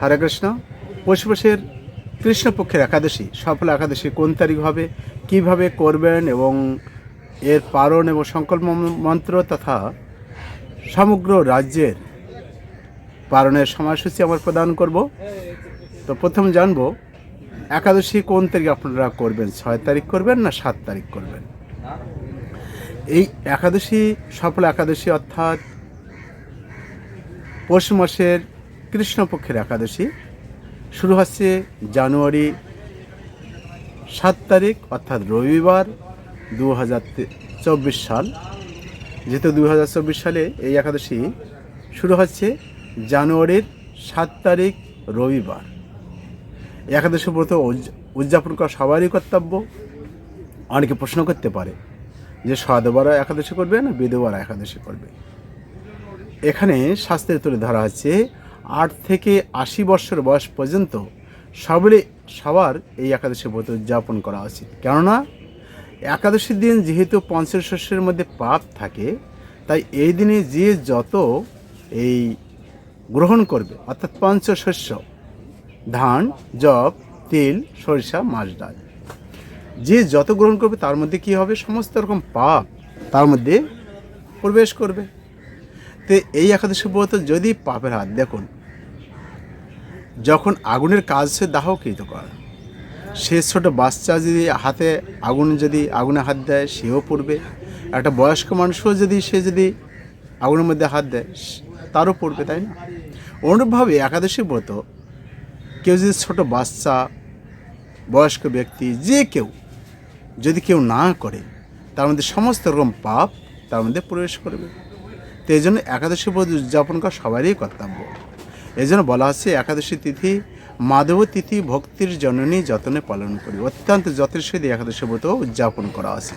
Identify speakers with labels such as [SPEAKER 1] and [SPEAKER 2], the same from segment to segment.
[SPEAKER 1] হরে কৃষ্ণ। পৌষ মাসের কৃষ্ণপক্ষের একাদশী, সফল একাদশী কোন তারিখ হবে, কীভাবে করবেন এবং এর পালন এবং সংকল্প মন্ত্র তথা সমগ্র রাজ্যের পালনের সময়সূচি আমরা প্রদান করব। তো প্রথম জানব, একাদশী কোন তারিখ আপনারা করবেন, ছয় তারিখ করবেন না সাত তারিখ করবেন? এই একাদশী, সফল একাদশী অর্থাৎ পৌষ মাসের কৃষ্ণপক্ষের একাদশী শুরু হচ্ছে জানুয়ারি সাত তারিখ, অর্থাৎ রবিবার দু চব্বিশ সাল। যেহেতু দু চব্বিশ সালে এই একাদশী শুরু হচ্ছে জানুয়ারির সাত তারিখ, রবিবার। একাদশী ব্রত উদয- উদযাপন করা সবারই কর্তব্য। অনেকে প্রশ্ন করতে পারে যে সদবারা একাদশী করবে না বিধবারা একাদশী করবে? এখানে শাস্ত্রে তুলে ধরা হচ্ছে আট থেকে আশি বছর বয়স পর্যন্ত সবলে সবার এই একাদশী ব্রত উদযাপন করা উচিত। কেননা, একাদশীর দিন যেহেতু পঞ্চশস্যের মধ্যে পাপ থাকে, তাই এই দিনে যে যত এই গ্রহণ করবে, অর্থাৎ পঞ্চশস্য ধান, জব, তিল, সরিষা, মাছ ডাল, যে যত গ্রহণ করবে তার মধ্যে কি হবে? সমস্ত রকম পাপ তার মধ্যে প্রবেশ করবে। তো এই একাদশী ব্রত যদি পাপের হাত, দেখুন। যখন আগুনের কাজ সে দাহকৃত করা, সে ছোট বাচ্চা যদি হাতে আগুন যদি আগুনে হাত দেয়, সেও পড়বে। একটা বয়স্ক মানুষও যদি সে যদি আগুনের মধ্যে হাত দেয়, তারও পড়বে, তাই না? অনুরূপভাবে একাদশী ব্রত কেউ যদি ছোট বাচ্চা, বয়স্ক ব্যক্তি, যে কেউ যদি কেউ না করে, তার মধ্যে সমস্ত রকম পাপ তার মধ্যে প্রবেশ করবে। তো এই জন্য একাদশী ব্রত উদযাপন করা সবারই কর্তব্য। এই জন্য বলা হচ্ছে একাদশী তিথি, মাধব তিথি, ভক্তির জননী যতনে পালন করি। অত্যন্ত যত্নের সহিত একাদশী ব্রত উদযাপন করা আছে।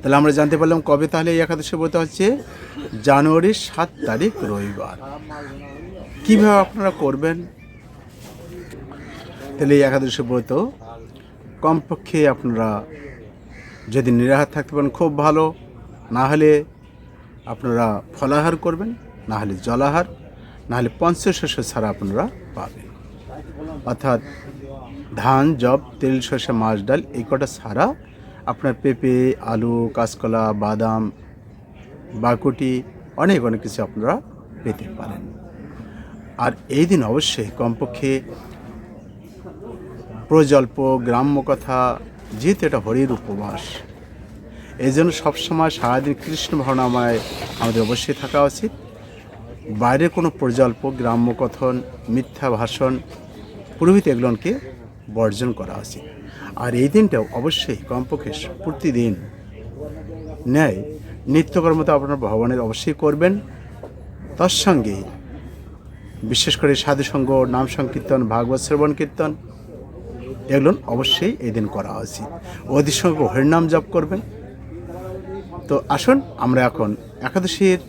[SPEAKER 1] তাহলে আমরা জানতে পারলাম কবে তাহলে এই একাদশী ব্রত হচ্ছে? জানুয়ারির সাত তারিখ রবিবার। কীভাবে আপনারা করবেন? তাহলে এই একাদশী ব্রত কমপক্ষে আপনারা যদি নিরাহার থাকতে পারেন, খুব ভালো। না হলে আপনারা ফলাহার করবেন না হলে জলাহার না হলে পঞ্চশস্য ছাড়া আপনারা পাবেন। অর্থাৎ ধান, জব, তেল সর্ষে মাছ, ডাল, এই কটা ছাড়া আপনার পেঁপে, আলু, কাঁচকলা, বাদাম, বাকুটি, অনেক অনেক কিছু আপনারা পেতে পারেন। আর এই দিন অবশ্যই কমপক্ষে প্রজল্প, গ্রাম্য কথা, যেহেতু এটা হরির উপবাস এই জন্য সবসময় সারাদিন কৃষ্ণ ভাবনাময় আমাদের অবশ্যই থাকা উচিত। বাইরে কোনো প্রজল্প, গ্রাম্য কথন, মিথ্যা ভাষণ, পুরোহিত এগুলোকে বর্জন করা উচিত। আর এই দিনটাও অবশ্যই কমপক্ষে প্রতিদিন ন্যায় নিত্যকর্মতা আপনার ভগবানের অবশ্যই করবেন। তার সঙ্গে বিশেষ করে সাধুসঙ্গ, নাম সংকীর্তন, ভাগবত শ্রবণ কীর্তন, এগুলো অবশ্যই এই দিন করা উচিত। সংখ্যক হরিনাম জপ করবেন। তো আসুন আমরা এখন একাদশীর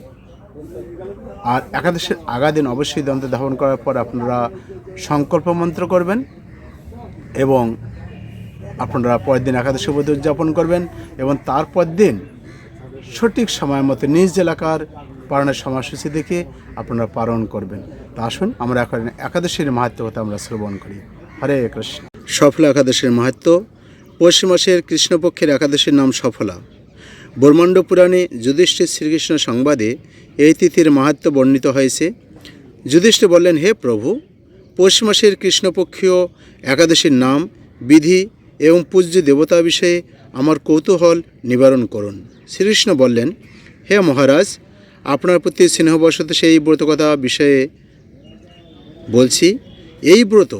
[SPEAKER 1] আর একাদশীর আগা দিন অবশ্যই দন্ত ধারণ করার পর আপনারা সংকল্প মন্ত্র করবেন এবং আপনারা পরের দিন একাদশী বোধ উদযাপন করবেন এবং তারপর দিন সঠিক সময় মতো নিজ এলাকার পালনের সময়সূচি দেখে আপনারা পালন করবেন। তা আসুন, আমরা এখন একাদশীর মাহাত্ম কথা আমরা শ্রবণ করি। হরে কৃষ্ণ। সফলা একাদশীর মাহাত্ম পৌষ মাসের কৃষ্ণপক্ষের একাদশীর নাম সফলা। ব্রহ্মাণ্ড পুরাণে যুধিষ্ঠির শ্রীকৃষ্ণ সংবাদে এই তিথির মাহাত্ম বর্ণিত হয়েছে। যুধিষ্ঠির বললেন, হে প্রভু, পৌষ মাসের কৃষ্ণপক্ষীয় একাদশীর নাম, বিধি এবং পূজ্য দেবতা বিষয়ে আমার কৌতূহল নিবারণ করুন। শ্রীকৃষ্ণ বললেন, হে মহারাজ, আপনার প্রতি স্নেহবশত সেই ব্রতকথা বিষয়ে বলছি। এই ব্রত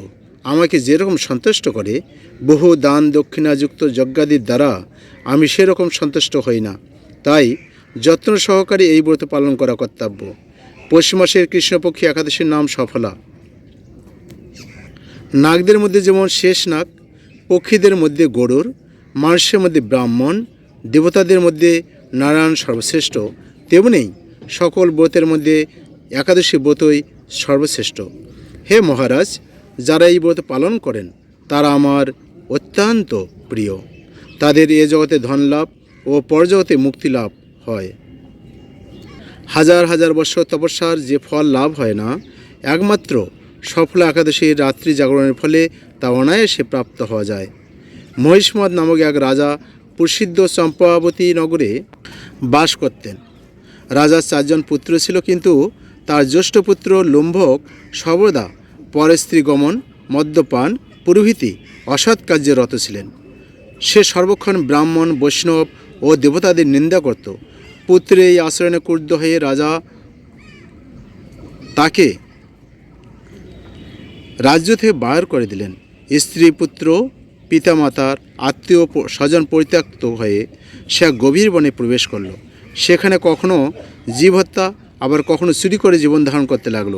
[SPEAKER 1] আমাকে যেরকম সন্তুষ্ট করে, বহু দান, দক্ষিণাযুক্ত যজ্ঞাদির দ্বারা আমি সেরকম সন্তুষ্ট হই না। তাই যত্ন সহকারে এই ব্রত পালন করা কর্তব্য। পৌষ মাসের কৃষ্ণপক্ষী একাদশীর নাম সফলা। নাগদের মধ্যে যেমন শেষ নাগ, পক্ষীদের মধ্যে গরুর, মানুষের মধ্যে ব্রাহ্মণ, দেবতাদের মধ্যে নারায়ণ সর্বশ্রেষ্ঠ, তেমনি সকল ব্রতের মধ্যে একাদশী ব্রতই সর্বশ্রেষ্ঠ। হে মহারাজ, যারা এই ব্রত পালন করেন, তারা আমার অত্যন্ত প্রিয়। তাদের এ জগতে ধন লাভ ও পরজগতে মুক্তি লাভ হয়। হাজার হাজার বছর তপস্যার যে ফল লাভ হয় না, একমাত্র সফল একাদশীর রাত্রি জাগরণের ফলে তা অনায়াসে প্রাপ্ত হওয়া যায়। মহিষ্মদ নামক এক রাজা প্রসিদ্ধ চম্পাবতী নগরে বাস করতেন। রাজার চারজন পুত্র ছিল কিন্তু তার জ্যেষ্ঠ পুত্র লম্ভক সর্বদা পরস্ত্রী গমন, মদ্যপান প্রভৃতি অসৎ কার্যে রত ছিলেন। সে সর্বক্ষণ ব্রাহ্মণ, বৈষ্ণব ও দেবতাদের নিন্দা করত। পুত্রের এই আচরণে ক্রুদ্ধ হয়ে রাজা তাকে রাজ্য থেকে বার করে দিলেন। স্ত্রী, পুত্র, পিতামাতার আত্মীয় স্বজন পরিত্যক্ত হয়ে সে গভীর বনে প্রবেশ করল। সেখানে কখনো জীব হত্যা, আবার কখনো চুরি করে জীবন ধারণ করতে লাগল।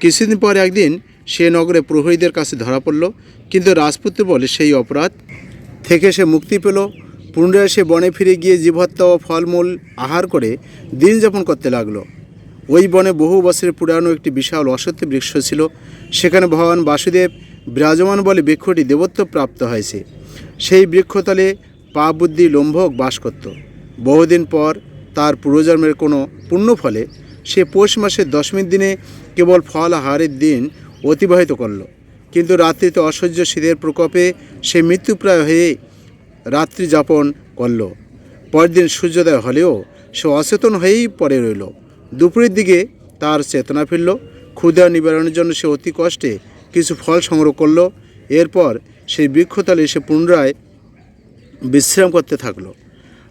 [SPEAKER 1] কিছুদিন পর একদিন সে নগরে প্রহরীদের কাছে ধরা পড়ল, কিন্তু রাজপুত্র বলে সেই অপরাধ থেকে সে মুক্তি পেল। পুনরায় সে বনে ফিরে গিয়ে জীবহত্যা ও ফলমূল আহার করে দিন যাপন করতে লাগল। ওই বনে বহু বছরের পুরানো একটি বিশাল অসত্য বৃক্ষ ছিল। সেখানে ভগবান বাসুদেব বিরাজমান বলে বৃক্ষটি দেবত্ব প্রাপ্ত হয়েছে। সেই বৃক্ষতলে পা বুদ্ধি লম্ভক বাস করত। বহুদিন পর তার পূর্বজন্মের কোনো পুণ্য ফলে সে পৌষ মাসের দশমীর দিনে কেবল ফল আহারের দিন অতিবাহিত করল। কিন্তু রাত্রিতে অসহ্য শীতের প্রকোপে সে মৃত্যুপ্রায় হয়ে রাত্রি যাপন করল। পরদিন সূর্যোদয় হলেও সে অচেতন হয়েই পড়ে রইল। দুপুরের দিকে তার চেতনা ফিরল। ক্ষুধা নিবারণের জন্য সে অতি কষ্টে কিছু ফল সংগ্রহ করল। এরপর সেই বৃক্ষতলে সে পুনরায় বিশ্রাম করতে থাকল।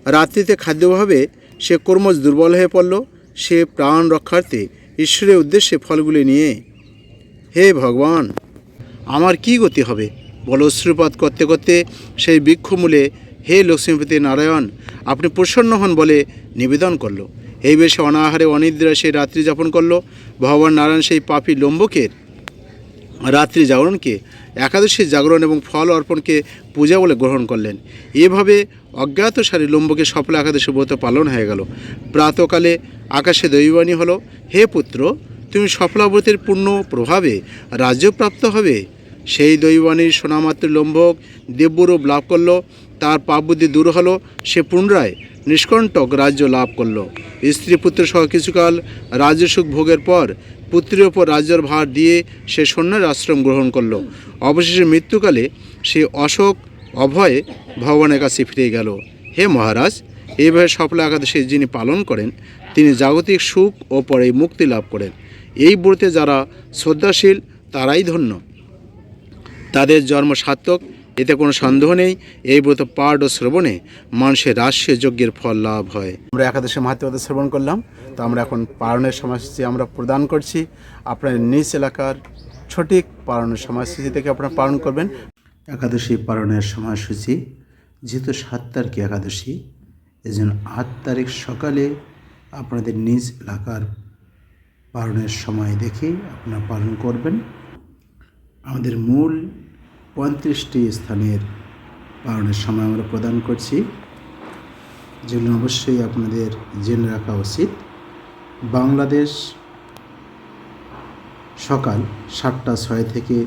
[SPEAKER 1] রাত্রিতে খাদ্যভাবে সে কর্মজ দুর্বল হয়ে পড়ল। সে প্রাণ রক্ষার্থে ঈশ্বরের উদ্দেশ্যে ফলগুলি নিয়ে, হে ভগবান! আমার কি গতি হবে? বল অশ্রুপাত করতে করতে সেই বৃক্ষমূলে হে লক্ষ্মীপতি নারায়ণ, আপনি প্রসন্ন হন বলে নিবেদন করল। এই বেশে অনাহারে অনিদ্রা সেই রাত্রি যাপন করল। ভগবান নারায়ণ সেই পাপী লম্বকের রাত্রি জাগরণকে, একাদশী জাগরণ এবং ফল অর্পণকে পূজা বলে গ্রহণ করলেন। এভাবে অজ্ঞাত সারি লম্বকে সফল একাদশী ব্রত পালন হয়ে গেল। প্রাতকালে আকাশে দৈবাণী হলো, হে পুত্র, তুমি সফলাব্রতের পূর্ণ প্রভাবে রাজ্যপ্রাপ্ত হবে? সেই দৈবাণীর সোনামাত্র লম্বক দেবরূপ লাভ করল, তার পাপবুদ্ধি দূর হলো, সে পুনরায় নিষ্কণ্টক রাজ্য লাভ করল। স্ত্রী পুত্র সহ কিছুকাল রাজ্যসুখ ভোগের পর পুত্রের ওপর রাজ্যের ভার দিয়ে সে সন্ন্যার আশ্রম গ্রহণ করল। অবশেষে মৃত্যুকালে সে অশোক অভয়ে ভগবানের কাছে ফিরে গেল। হে মহারাজ, এইভাবে সফল একাদশী যিনি পালন করেন, তিনি জাগতিক সুখ ও পরে মুক্তি লাভ করেন। এই ব্রতে যারা শ্রদ্ধাশীল, তারাই ধন্য। তাদের জন্ম সার্থক এতে কোনো সন্দেহ নেই। এই ব্রত পাঠ ও শ্রবণে মানুষের রাষ্ট্রীয় যজ্ঞের ফল লাভ হয়। আমরা একাদশী মাহাত্মতা শ্রবণ করলাম। তো আমরা এখন পালনের সময়সূচি আমরা প্রদান করছি। আপনার নিজ এলাকার সঠিক পালনের সময়সূচি থেকে আপনারা পালন করবেন। একাদশী পালনের সময়সূচি যেহেতু সাত তারিখে একাদশী এই জন্য আট তারিখ সকালে আপনাদের নিজ এলাকার পালনের সময় দেখে আপনারা পালন করবেন। আমাদের মূল পঁয়ত্রিশটি স্থানের পালনের সময় আমরা প্রদান করছি। যেগুলো অবশ্যই আপনাদের জেনে রাখা উচিত। বাংলাদেশ সকাল সাতটা ছয় থেকে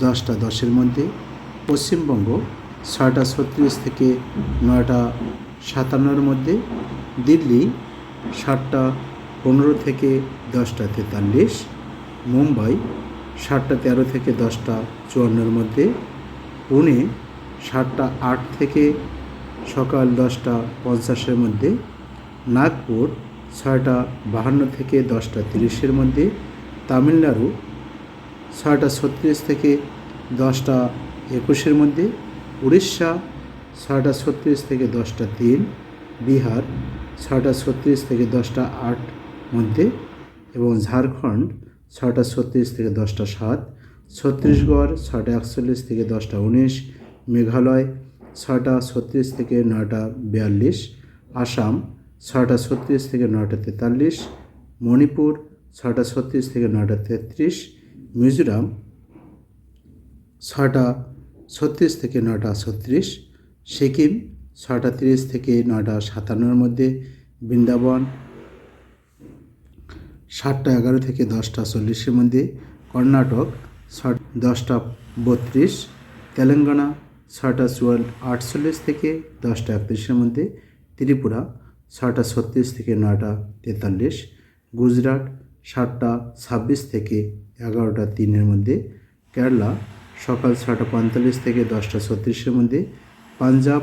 [SPEAKER 1] দশটা দশের মধ্যে, পশ্চিমবঙ্গ ছয়টা ছত্রিশ থেকে নয়টা সাতান্নর মধ্যে, দিল্লি সাতটা পনেরো থেকে দশটা তেতাল্লিশ, মুম্বাই সাতটা তেরো থেকে দশটা চুয়ান্নর মধ্যে। পুনে সাতটা আট থেকে সকাল দশটা পঞ্চাশের মধ্যে। নাগপুর ছয়টা বাহান্ন থেকে দশটা তিরিশের মধ্যে। তামিলনাড়ু ছয়টা ছত্রিশ থেকে দশটা একুশের মধ্যে। উড়িষ্যা ছয়টা ছত্রিশ থেকে দশটা তিন। বিহার ছয়টা ছত্রিশ থেকে দশটা আট মধ্যে। এবং ঝাড়খণ্ড ছয়টা ছত্রিশ থেকে দশটা সাত ছত্তিশগড় ছয়টা একচল্লিশ থেকে দশটা উনিশ, মেঘালয় ছটা ছত্রিশ থেকে নয়টা বিয়াল্লিশ, আসাম ছটা ছত্রিশ থেকে নয়টা তেতাল্লিশ, মণিপুর ছটা ছত্রিশ থেকে নয়টা তেত্রিশ, মিজোরাম ছটা ছত্রিশ থেকে নয়টা ছত্রিশ, সিকিম ছটা তিরিশ থেকে নয়টা সাতান্নর মধ্যে, বৃন্দাবন সাতটা এগারো থেকে দশটা চল্লিশের মধ্যে কর্ণাটক দশটা বত্রিশ, তেলেঙ্গানা ছটা চুয়াল আটচল্লিশ থেকে দশটা একত্রিশের মধ্যে ত্রিপুরা ছয়টা ছত্রিশ থেকে নয়টা তেতাল্লিশ, গুজরাট সাতটা ছাব্বিশ থেকে এগারোটা তিনের মধ্যে কেরালা সকাল ছটা পঁয়তাল্লিশ থেকে দশটা ছত্রিশের মধ্যে পাঞ্জাব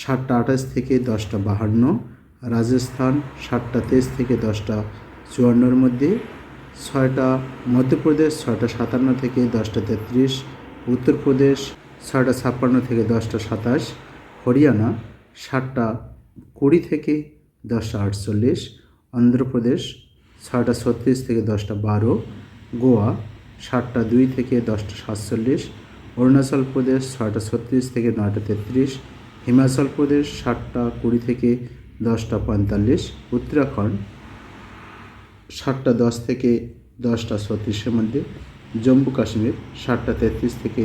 [SPEAKER 1] সাতটা আঠাশ থেকে দশটা বাহান্ন, রাজস্থান সাতটা তেইশ থেকে দশটা চুয়ান্নর মধ্যে ছয়টা মধ্যপ্রদেশ, ছয়টা সাতান্ন থেকে দশটা তেত্রিশ, উত্তরপ্রদেশ, ছয়টা ছাপ্পান্ন থেকে দশটা সাতাশ, হরিয়ানা সাতটা কুড়ি থেকে দশটা আটচল্লিশ, অন্ধ্রপ্রদেশ ছয়টা ছত্রিশ থেকে দশটা বারো, গোয়া সাতটা দুই থেকে দশটা সাতচল্লিশ, অরুণাচল প্রদেশ ছয়টা ছত্রিশ থেকে নয়টা তেত্রিশ, হিমাচল প্রদেশ সাতটা কুড়ি থেকে দশটা পঁয়তাল্লিশ, উত্তরাখণ্ড সাতটা দশ থেকে দশটা ছত্রিশের মধ্যে জম্মু কাশ্মীর সাতটা তেত্রিশ থেকে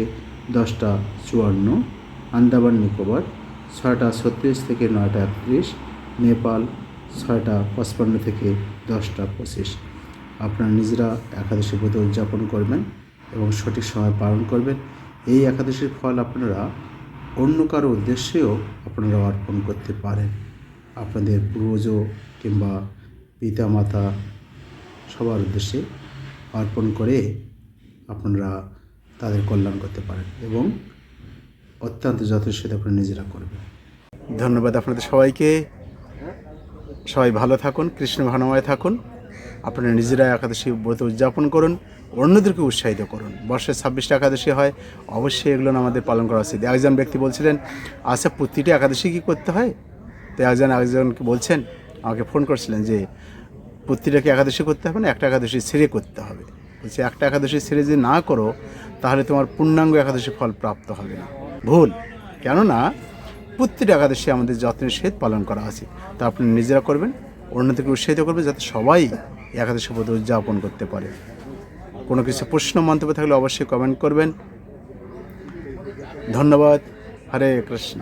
[SPEAKER 1] দশটা চুয়ান্ন, আন্দামান, নিকোবর ছয়টা ছত্রিশ থেকে নয়টা একত্রিশ, নেপাল ছয়টা পঁচপান্ন থেকে দশটা পঁচিশ। আপনারা নিজেরা একাদশী ব্রত উদযাপন করবেন এবং সঠিক সময় পালন করবেন। এই একাদশীর ফল আপনারা অন্য কারও উদ্দেশ্যেও আপনারা অর্পণ করতে পারেন। আপনাদের পূর্বজ কিংবা পিতামাতা সবার উদ্দেশ্যে অর্পণ করে আপনারা তাদের কল্যাণ করতে পারেন এবং অত্যন্ত যথেষ্ট আপনারা নিজেরা করবেন। ধন্যবাদ আপনাদের সবাইকে। সবাই ভালো থাকুন, কৃষ্ণ ভানময় থাকুন। আপনারা নিজেরা একাদশী ব্রত উদযাপন করুন, অন্যদেরকে উৎসাহিত করুন। বর্ষে ছাব্বিশটা একাদশী হয়, অবশ্যই এগুলো আমাদের পালন করা উচিত। একজন ব্যক্তি বলছিলেন আচ্ছা প্রতিটি একাদশী কী করতে হয়? তো একজন, একজনকে বলছেন, আমাকে ফোন করছিলেন যে প্রতিটাকে একাদশী করতে হবে না, একটা একাদশী ছেড়ে করতে হবে। বলছি, একটা একাদশী ছেড়ে যদি না করো, তাহলে তোমার পূর্ণাঙ্গ একাদশী ফল প্রাপ্ত হবে না। ভুল। কেননা, প্রতিটা একাদশী আমাদের যত্নের সহিত পালন করা উচিত তা আপনি নিজেরা করবেন, অন্যদেরকে উৎসাহিত করবেন, যাতে সবাই একাদশী ব্রত উদযাপন করতে পারে। কোনো কিছু প্রশ্ন, মন্তব্য থাকলে অবশ্যই কমেন্ট করবেন। ধন্যবাদ। হরে কৃষ্ণ।